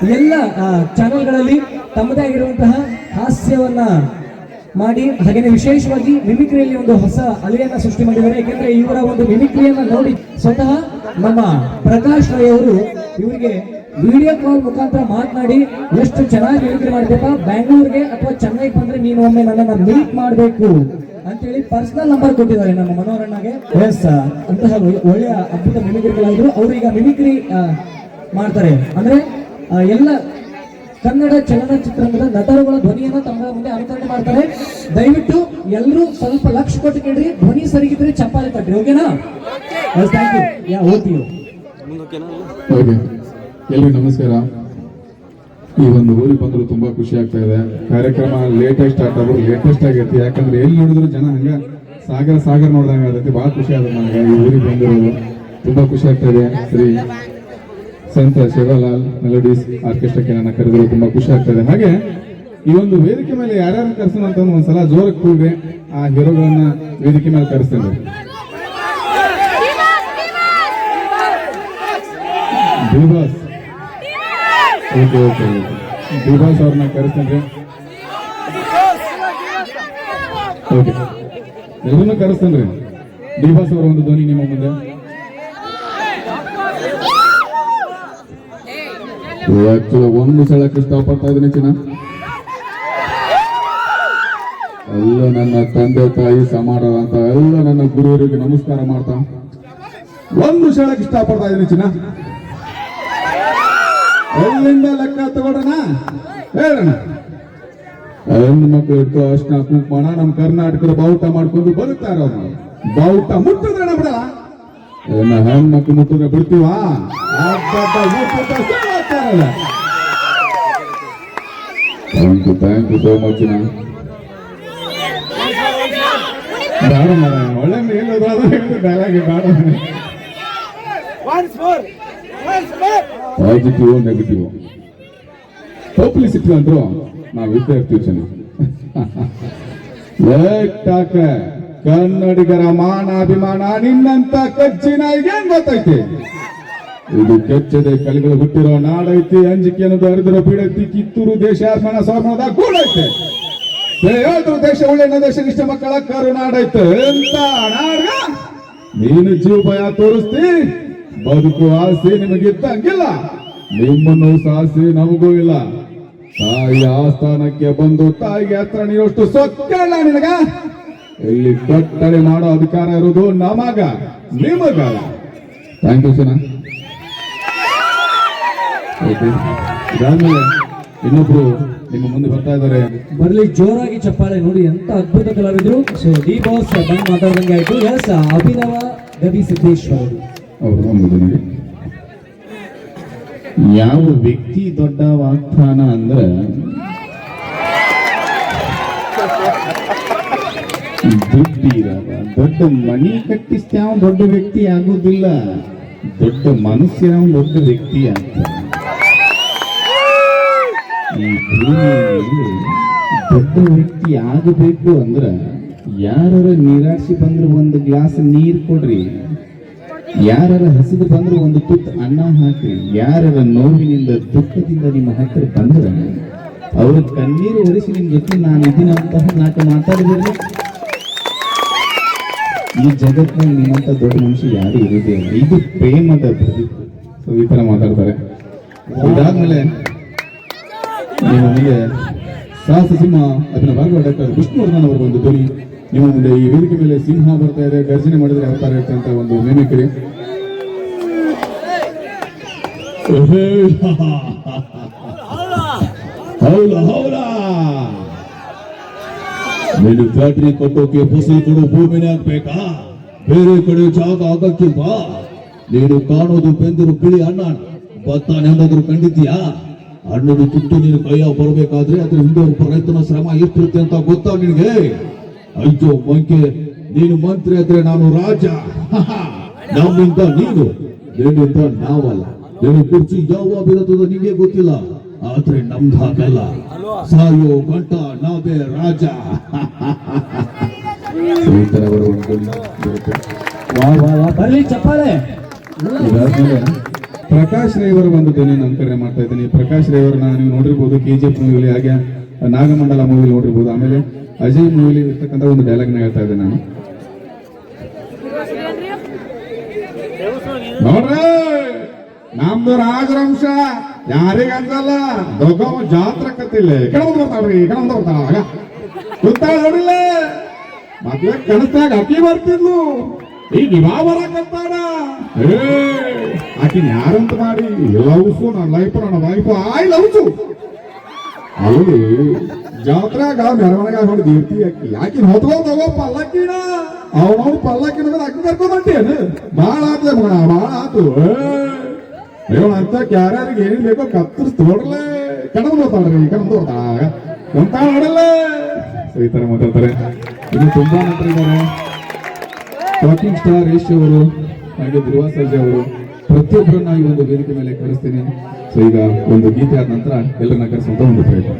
ಎಲ್ಲ ಚಾನೆಲ್ಗಳಲ್ಲಿ ತಮ್ಮದೇ ಆಗಿರುವಂತಹ ಹಾಸ್ಯವನ್ನ ಮಾಡಿ ಹಾಗೆಯೇ ವಿಶೇಷವಾಗಿ ಮಿಮಿಕ್ರಿಯಲ್ಲಿ ಒಂದು ಹೊಸ ಅಲೆಯನ್ನ ಸೃಷ್ಟಿ ಮಾಡಿದ್ದಾರೆ. ಯಾಕೆಂದ್ರೆ ಇವರ ಒಂದು ಮಿಮಿಕ್ರಿಯನ್ನ ನೋಡಿ ಸ್ವತಃ ನಮ್ಮ ಪ್ರಕಾಶ್ ರೈ ಅವರು ಇವರಿಗೆ ವಿಡಿಯೋ ಕಾಲ್ ಮುಖಾಂತರ ಮಾತನಾಡಿ ಎಷ್ಟು ಚೆನ್ನಾಗಿ ಮಿಮಿಕ್ರಿ ಮಾಡ್ತೀರಾ ಬ್ಯಾಂಗ್ಳೂರ್ಗೆ ಅಥವಾ ಚೆನ್ನೈಗೆ ಬಂದ್ರೆ ನೀನು ಒಮ್ಮೆ ನನ್ನನ್ನು ಮೀಟ್ ಮಾಡಬೇಕು ಅಂತೇಳಿ ಪರ್ಸನಲ್ ನಂಬರ್ ಕೊಟ್ಟಿದ್ದಾರೆ ನಮ್ಮ ಮನೋರಣ್ಣಗೆ ಎಸ್ ಅಂತಹ ಒಳ್ಳೆ- ಒಳ್ಳೆಯ ಅದ್ಭುತ ಮಿಮಿಕ್ರಿಗಳಾದ್ರು ಅವರು ಈಗ ಮಿಮಿಕ್ರಿ ಮಾಡ್ತಾರೆ. ಅಂದ್ರೆ ಎಲ್ಲ ಕನ್ನಡ ಚಲನಚಿತ್ರದ ನಟರುಗಳ ಧ್ವನಿಯನ್ನ ತಮ್ಮ ಮುಂದೆ ಅನುಕರಣೆ ಮಾಡ್ತಾರೆ. ದಯವಿಟ್ಟು ಎಲ್ಲರೂ ಸ್ವಲ್ಪ ಲಕ್ಷ ಕೊಟ್ಟು ಕೇಳ್ರಿ. ಧ್ವನಿ ಸರಿಗಿದ್ರೆ ಚಪ್ಪಾಳೆ ತಟ್ರಿ ಓಕೆನಾ? ಥ್ಯಾಂಕ್ ಯು ಯಾ ಓದ್ತೀವಿ ಓಕೆ ಎಲ್ರಿಗೂ ನಮಸ್ಕಾರ. ಈ ಒಂದು ಊರಿಗೆ ಬಂದ್ರು ತುಂಬಾ ಖುಷಿ ಆಗ್ತಾ ಇದೆ. ಕಾರ್ಯಕ್ರಮ ಲೇಟೆಸ್ಟ್ ಸ್ಟಾರ್ಟ್ ಆಗೋದು ಲೇಟೆಸ್ಟ್ ಆಗೈತಿ ಯಾಕಂದ್ರೆ ಎಲ್ಲಿ ನೋಡಿದ್ರು ಜನ ಹಂಗ ಸಾಗರ ಸಾಗರ ನೋಡ್ದಂಗ ಆಗೈತಿ ಬಹಳ ಖುಷಿ ಆಗುತ್ತೆ ನನಗೆ ಈ ಊರಿಗೆ ಬಂದಿರೋದು. ತುಂಬಾ ಖುಷಿ ಆಗ್ತಾ ಇದೆ. ಶ್ರೀ ಸಂತ ಶಿವಲಾಲ್ ಮೆಲೋಡೀಸ್ ಆರ್ಕೆಸ್ಟ್ರಾಕ್ಕೆ ನನ್ನ ಕರೆದ್ರು ತುಂಬಾ ಖುಷಿ ಆಗ್ತಾ ಇದೆ ಹಾಗೆ ಈ ಒಂದು ವೇದಿಕೆ ಮೇಲೆ ಯಾರ್ಯಾರು ಕರೆಸೋಣ ಅಂತ ಒಂದ್ಸಲ ಜೋರಕ್ಕೆ ಕೂಡಿದೆ ಆ ಹೀರೋಗಳನ್ನ ವೇದಿಕೆ ಮೇಲೆ ಕರೆಸ್ತೇನೆ. ಡಿವಾಸ್ ಓಕೆ ಓಕೆ ಡಿವಾಸ್ ಅವ್ರನ್ನ ಕರೆಸ್ತೇನೆ. ಓಕೆ ಎಲ್ಲರನ್ನೂ ಕರೆಸ್ತೇನೆ ಡಿವಾಸ್ ಅವರ ಒಂದು ಧ್ವನಿ ನಿಮ್ಮ ಮುಂದೆ. ಆಕ್ಚುಲಿ ಒಂದು ಸಲ ಇಷ್ಟಪಡ್ತಾ ಇದೀನಿ ಚಿನ್ನ. ಎಲ್ಲ ನನ್ನ ತಂದೆ ತಾಯಿ ಸಮಾನ ಅಂತ ಎಲ್ಲ ನನ್ನ ಗುರುವರಿಗೆ ನಮಸ್ಕಾರ ಮಾಡ್ತಾ. ಒಂದು ಸಲಕ್ಕೆ ಇಷ್ಟಪಡ್ತಾ ಇದೀನಿ ಚಿನ್ನ. ಎಲ್ಲಿಂದ ಲೆಕ್ಕ ತಗೊಳ್ಳೋಣ ಹೇಳೋಣ. ಹೆಣ್ಣು ಮಕ್ಕಳು ಇಟ್ಟು ಅರ್ಶನ ಕುಂಕುಮಣ ನಮ್ಮ ಕರ್ನಾಟಕದ ಬಾವುಟ ಮಾಡ್ಕೊಂಡು ಬರುತ್ತಾ ಇರೋದು ಬಾವುಟ ಮುಟ್ಟಿದ್ರೆ ಬಿಡಲ್ಲ. ಹೆಣ್ಮಕ್ಳು ಮುಟ್ಟಿದ್ರೆ ಬಿಡ್ತೀವಾ? Thank you thank you so much ಬೇಡ ಮಾರ್ರೆ, ಒಳ್ಳೆ ಮೇಲೋದು ಅದು ಹೇಳಿದ್ರೆ ಡೈಲಾಗ್ ಬೇಡ! ಪಾಸಿಟಿವ್ ನೆಗೆಟಿವ್ ಪಬ್ಲಿಸಿಟಿ ಅಂದ್ರು ನಾವು ಇದ್ದೇ ಇರ್ತೀವಿ ಚೆನ್ನಾಗಿ ಕನ್ನಡಿಗರ ಮಾನ ಅಭಿಮಾನ ನಿನ್ನಂತ ಕಜ್ಜಿನ ಏನ್ ಗೊತ್ತೈತಿ ಇದು ಕೆಚ್ಚದೆ ಕಲಿಗಳು ಹುಟ್ಟಿರೋ ನಾಡೈತಿ ಅಂಜಿಕೆ ಅನ್ನೋದು ಹರಿದಿರೋ ಪೀಡೈತಿ ಕಿತ್ತೂರು ದೇಶ ಅರ್ಮಣ ಸಾರ್ಮಣದ ಗೂಡೈತೆ ಹೇಳಿದ್ರು ದೇಶ ಒಳ್ಳೆ ದೇಶ ಇಷ್ಟ ಮಕ್ಕಳ ಕರುನಾಡೈತೆ ಎಂತ ನಾಡ? ನೀನು ಜೀವ ಭಯ ತೋರಿಸ್ತಿ, ಬದುಕು ಆಸೆ ನಿಮಗಿದ್ದಂಗಿಲ್ಲ. ನಿಮ್ಮನ್ನು ಸಾಸಿ ನಮಗೂ ಇಲ್ಲ. ತಾಯಿ ಆಸ್ಥಾನಕ್ಕೆ ಬಂದು ತಾಯಿಗೆ ಹತ್ರ ನೀವಷ್ಟು ಸೊಕ್ಕಲ್ಲ ನಿನಗ? ಇಲ್ಲಿ ಕಟ್ಟಳೆ ಮಾಡೋ ಅಧಿಕಾರ ಇರೋದು ನಮಗ, ನಿಮಗ. ಥ್ಯಾಂಕ್ ಯು ಸನ. ಇದಾದ್ಮೇಲೆ ಇನ್ನೊಬ್ರು ನಿಮ್ಮ ಮುಂದೆ ಬರ್ತಾ ಇದ್ದಾರೆ. ಬರಲಿ ಜೋರಾಗಿ ಚಪ್ಪಾಳೆ ನೋಡಿ ಎಂತ ಅದ್ಭುತ ಕಲಾವಿದ್ರು. ಸೊ ಡಿ ಬಾಸ್ ಬಂದು ಮಾತಾಡ್ದಂಗೆ ಆಯ್ತು. ಎಸ್ ಅಭಿನವ ಗವಿ ಸಿದ್ದೇಶ್ವರ ಅವರು. ಯಾವ ವ್ಯಕ್ತಿ ದೊಡ್ಡ ವಾಗ್ದಾನ ಅಂದ್ರೆ? ದೊಡ್ಡ ಮನಿ ಕಟ್ಟಿಸ್ತಾವ ದೊಡ್ಡ ವ್ಯಕ್ತಿ ಆಗೋದಿಲ್ಲ. ದೊಡ್ಡ ಮನಸ್ಸಿನ ದೊಡ್ಡ ವ್ಯಕ್ತಿ ಆಗ್ತಾನೆ. ಈ ಭೂಮಿಯಲ್ಲಿ ದೊಡ್ಡ ವ್ಯಕ್ತಿ ಆಗಬೇಕು ಅಂದ್ರ ಯಾರ ನಿರಾಶೆ ಬಂದ್ರೆ ಒಂದು ಗ್ಲಾಸ್ ನೀರು ಕೊಡ್ರಿ. ಯಾರ ಹಸಿದು ಬಂದ್ರೆ ಒಂದು ತುತ್ತ ಅನ್ನ ಹಾಕ್ರಿ. ಯಾರರ ನೋವಿನಿಂದ ದುಃಖದಿಂದ ನಿಮ್ಮ ಹತ್ತಿರ ಬಂದ್ರೆ ಅವರು ಕಣ್ಣೀರು ಒರೆಸಿ ನಿಮ್ ಜೊತೆ ನಾನು ಇದೀನ ಅಂತ ನಾಲ್ಕು ಮಾತಾಡಿದ್ರೆ. ಈ ಜಗತ್ತಿನಲ್ಲಿ ನಿಮ್ಮಂತ ದೊಡ್ಡ ಮನುಷ್ಯ ಯಾರು ಇಲ್ಲ. ಇದು ಪ್ರೇಮದ ಈ ತರ ಮಾತಾಡ್ತಾರೆ ಇದಾದ್ಮೇಲೆ ಮುಂದೆ ಸಾಹಸ ಸಿಂಹ ಅದನ್ನ ಭಾಗವ ಡಾಕ್ಟರ್ ವಿಷ್ಣುವರ್ಧನ್ ಅವರ ಒಂದು ಧ್ವನಿ. ನಿಮ್ಮ ಮುಂದೆ ಈ ವೇದಿಕೆ ಮೇಲೆ ಸಿಂಹ ಬರ್ತಾ ಇದೆ. ಗರ್ಜನೆ ಮಾಡಿದ್ರೆ ಅವತಾರ ಇರ್ತಂತ ಒಂದು ಹೌದ? ನೀನು ಫ್ಯಾಕ್ಟ್ರಿ ಕಟ್ಟೋಕೆ ಫಸಲು ಕೊಡೋ ಭೂಮಿನೇ ಆಗ್ಬೇಕಾ ಬೇರೆ ಕಡೆ ಜಾಗ ಬಾ. ನೀನು ಕಾಣೋದು ಬೆಂದರು ಬಿಳಿ ಅಣ್ಣ ಭತ್ತ ನೆಂದಾದ್ರು ಕಂಡಿದ್ಯಾ ಹಣ್ಣದು ಕಿತ್ತು ನೀನು ಕೈಯ ಬರಬೇಕಾದ್ರೆ ಅದ್ರ ಹಿಂದೆ ಒಬ್ಬ ರೈತನ ಶ್ರಮ ಎಷ್ಟಿರುತ್ತೆ ಅಂತ ಗೊತ್ತಾ ನಿನಗೆ? ಅಯ್ಯೋ ಮಂಕೆ ನೀನು ಮಂತ್ರಿ ಆದ್ರೆ ನಾನು ರಾಜ. ನಮ್ಮಿಂದ ನೀನು ನಿನ್ನಿಂದ ನಾವಲ್ಲ. ನಿನ್ನ ಕುರ್ಚಿ ಯಾವ ಬಿರತದ ನಿಮಗೆ ಗೊತ್ತಿಲ್ಲ. ಆದ್ರೆ ನಮ್ದು ಹಾಗಲ್ಲ. ಸಾಯೋ ಗಂಟ ನಾವೇ ರಾಜ. ಬರ್ಲಿ ಚಪ್ಪಾಳೆ. ಪ್ರಕಾಶ್ ರೈವರ ಒಂದು ದಿನ ನಂತರ ಮಾಡ್ತಾ ಇದ್ದೀನಿ. ಪ್ರಕಾಶ್ ರೈವರ್ನ ನೀವು ನೋಡಿರ್ಬೋದು ಕೆ ಜಿ ಎಫ್ ಮೂವಿಲಿ ಹಾಗೆ ನಾಗಮಂಡಲ ಮೂವಿ ನೋಡಿರ್ಬೋದು. ಆಮೇಲೆ ಅಜಯ್ ಮೂವಿಲಿ ಇರ್ತಕ್ಕಂಥ ಒಂದು ಡೈಲಾಗ್ನ ಹೇಳ್ತಾ ಇದ್ದೆ ನಾನು. ನೋಡ್ರಿ! ನಮ್ದು ರಾಜವಂಶ ಯಾರಿಗಂತಲ್ಲ ದೊಡ್ಡ ಜಾತ್ರೆ ಕತ್ತಿಲ್ಲ ಕಡೆ ಮುಂದೆ ಬರ್ತಾವ್ರಿ ಕಡೆ ನೋಡಿಲ್ಲ? ಮದ್ವೆ ಅಕ್ಕಿ ಬರ್ತಿದ್ಲು. ಈಗ ಇವಾಗ ಕಂತಾನ ಆಕಿನ ಯಾರಂತ ಮಾಡಿ? ಲವ್ಸು ನನ್ನ ಲೈಫ್ ನನ್ನ ವೈಫ್ ಐ ಲವ್ಸು ಹೌದು ಜಾತ್ರಾಗ ಮೆರವಣಿಗೆ ನೋಡಿ ದೇವ್ತಿ ಅಕ್ಕಿ ಆಕಿನ ಹೊತ್ಕೊಂಡು ಹೋಗೋ ಪಲ್ಲಕ್ಕಿನ. ಅವನವ್ನು ಪಲ್ಲಕ್ಕಿನ ಮೇಲೆ ಅಕ್ಕಿ ಕರ್ಕೊಂಡ್ ಹೊಂಟೇನು ಬಾಳ ಆತ ಭಾಳ ಬಾಳ ಆತು. ಅಯ್ಯೋ ಅಂತ ಯಾರ್ಯಾರಿಗೆ ಏನೇನ್ ಬೇಕೋ ಕತ್ತರಿಸ್ ತೋಡ್ಲೆ ಕಡದ್ ಬರ್ತಾಳ್ರಿ ಕಡದ್ ಬರ್ತಾಳ ಅಂತ ನೋಡಲ್ಲ. ಸೊ ಈ ತರ ಮಾತಾಡ್ತಾರೆ. ಇನ್ನು ತುಂಬಾ ನಂತರ ಇದ್ದಾರೆ. ಟಾಕಿಂಗ್ ಸ್ಟಾರ್ ಯಶ್ ಅವರು ಹಾಗೆ ಧ್ರುವ ಸರ್ಜಾ ಅವರು ಪ್ರತಿಯೊಬ್ಬರನ್ನ ಈ ಒಂದು ವೇದಿಕೆ ಮೇಲೆ ಕರೆಸ್ತೀನಿ. ಸೊ ಈಗ ಒಂದು ಗೀತೆ ಆದ ನಂತರ ಎಲ್ಲರನ್ನ ಕರೆಸುವಂತ ಒಂದು ಪ್ರಯತ್ನ.